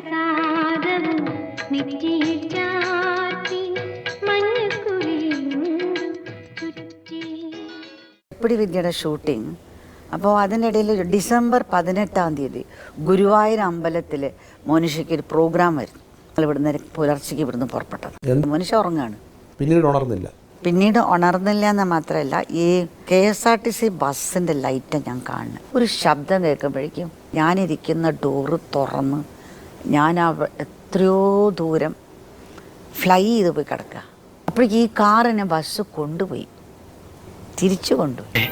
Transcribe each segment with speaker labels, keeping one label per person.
Speaker 1: പ്രസാദവും നെറ്റിയിൽ ചാർത്തി
Speaker 2: എപ്പിടി വിദ്യയുടെ ഷൂട്ടിംഗ് അപ്പോൾ അതിനിടയിൽ ഒരു ഡിസംബർ പതിനെട്ടാം തീയതി ഗുരുവായൂർ അമ്പലത്തിൽ മോനിഷയ്ക്ക് ഒരു പ്രോഗ്രാം വരുന്നു. ഞങ്ങൾ ഇവിടുന്ന് പുലർച്ചയ്ക്ക് ഇവിടുന്ന് പുറപ്പെട്ടത്? മോനിഷ ഉറങ്ങാണ്.
Speaker 3: പിന്നീട് ഉണർന്നില്ല.
Speaker 2: പിന്നീട് ഉണർന്നില്ല എന്ന് മാത്രമല്ല ഈ K S R T C ബസ്സിന്റെ ലൈറ്റ് ഞാൻ കാണുന്നത്. ഒരു ശബ്ദം കേൾക്കുമ്പോഴേക്കും ഞാനിരിക്കുന്ന ഡോറ് തുറന്ന് ഞാൻ അവ എത്രയോ ദൂരം ഫ്ലൈ ചെയ്ത് പോയി കിടക്കുക അപ്പോഴേക്കും ഈ കാറിനെ ബസ് കൊണ്ടുപോയി. തിരിച്ചു കൊണ്ടുപോയി.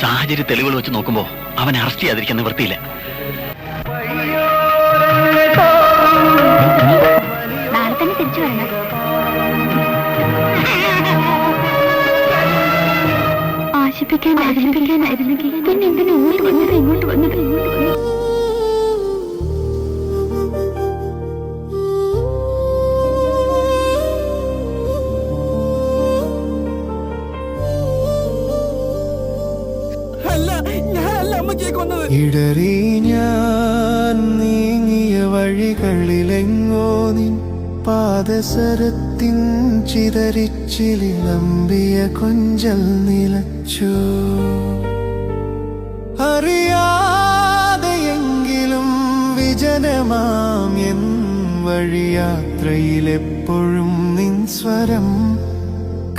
Speaker 4: സാഹചര്യ തെളിവുകൾ വെച്ച് നോക്കുമ്പോൾ അവൻ അറസ്റ്റ് ചെയ്യാതിരിക്കാൻ നിവൃത്തിയില്ല
Speaker 1: നാളെ തന്നെ തിരിച്ചു വരണം. ആശിപ്പിക്കാൻ ആശിപ്പിക്കാനായിരുന്നെങ്കിൽ പിന്നെ എന്തിനാ ഇങ്ങോട്ട് വന്നത് ഇങ്ങോട്ട് വന്നത് ഇങ്ങോട്ട് വന്നത്?
Speaker 5: ഇടറി ഞാൻ നീങ്ങിയ വഴികളിലെങ്ങോ നിൻ പാദസരത്തിൻ ചിതറിച്ചിലിളമ്പിയ കൊഞ്ചൽ നിലച്ചു. അറിയാതെയെങ്കിലും വിജനമാം എൻ വഴിയാത്രയിലെപ്പോഴും നിൻ സ്വരം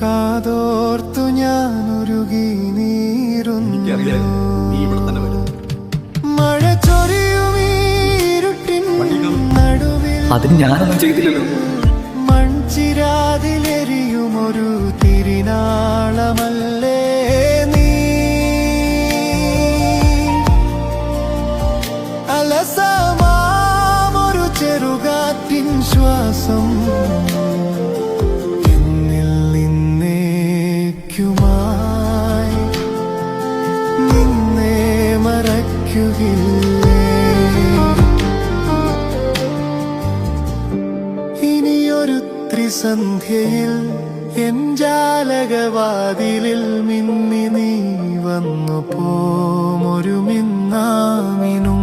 Speaker 5: കാതോർത്തു ഞാൻ ഉരുകി
Speaker 6: അതിന് ഞാനൊന്നും ചെയ്തില്ലല്ലോ.
Speaker 5: മൺചിരാതിലെരിയുമൊരു തിരിനാളമല്ലേ നീ? അലസമാമൊരു ചെറുകാറ്റിൻ ശ്വാസം നിന്നെ മറയ്ക്കുകില്ലേ. ഇനിയൊരു ത്രിസന്ധ്യയിൽ എൻ ജാലകവാതിലിൽ മിന്നി നീ വന്നു പോമൊരു മിന്നാമിനുങ്ങായി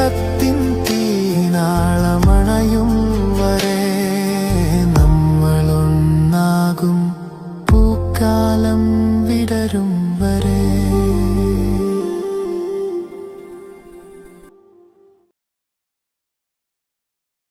Speaker 5: hak